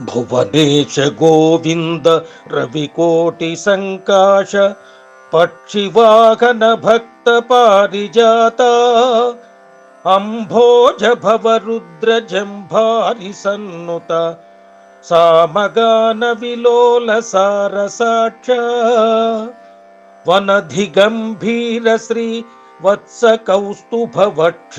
भुवनेश गोविन्द रविकोटिसङ्काश पक्षिवाघन भक्तपारिजाता अम्भोज भव रुद्रजम्भारि सन्नुता सामगानविलोलसारसाक्षनधिगम्भीर श्रीवत्स कौस्तुभवक्ष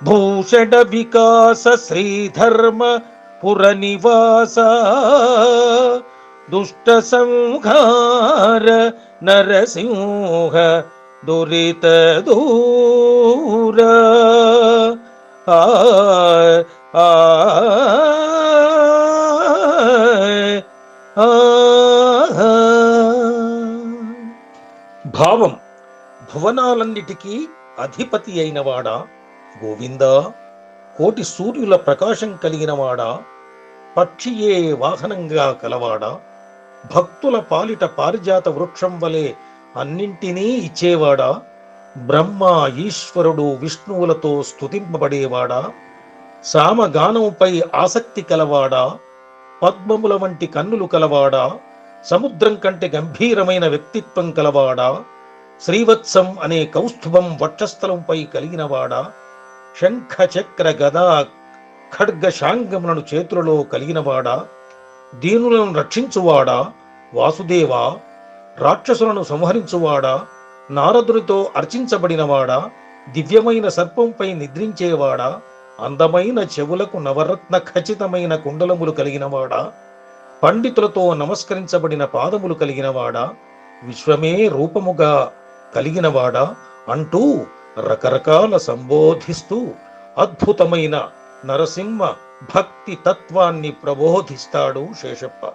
శ్రీ వత్స కౌస్తుభ వక్ష శంఖ చక్ర గదాశిశాంగహస్త దీన రక్షక వాసుదేవ దైత్య వినాశ నారదార్చిత దివ్య నాగశయన చారు నవరత్న కుండల శ్రవణయుగళ విబుధ వందిత పాదాబ్జ విశ్వరూప భూషణ వికాస శ్రీధర్మ పుర నివాస దుష్ట సంహార నరసింహ దురిత దూర ఆ ఆ భావం భువనాలన్నిటికీ అధిపతి అయినవాడా గోవిందా కోటి సూర్యుల ప్రకాశం కలిగినవాడా? పక్షియే వాహనంగా కలవాడా? భక్తుల పాలిట పారిజాత వృక్షం వలె అన్నింటినీ ఇచ్చేవాడా? బ్రహ్మ ఈశ్వరుడు విష్ణువులతో స్తుతింపబడేవాడా? సామగానంపై ఆసక్తి కలవాడా? పద్మముల వంటి కన్నులు కలవాడా? సముద్రం కంటే గంభీరమైన వ్యక్తిత్వం కలవాడా? శ్రీవత్సం అనే కౌస్తుభం వక్షస్థలంపై కలిగినవాడా? శంఖ చక్ర గదా ఖడ్గ శాంగములను చేతులలో కలిగినవాడా? దీనులను రక్షించువాడా? వాసుదేవా రాక్షసులను సంహరించువాడా? నారదునితో అర్చించబడినవాడా? దివ్యమైన సర్పంపై నిద్రించేవాడా? అందమైన చెవులకు నవరత్న ఖచ్చితమైన కుండలములు కలిగినవాడా? పండితులతో నమస్కరించబడిన పాదములు కలిగినవాడా? విశ్వమే రూపముగా కలిగినవాడా? అంటూ రకరకాల సంబోధిస్తూ అద్భుతమైన నరసింహ భక్తి తత్వాన్ని ప్రబోధిస్తాడు శేషప్ప.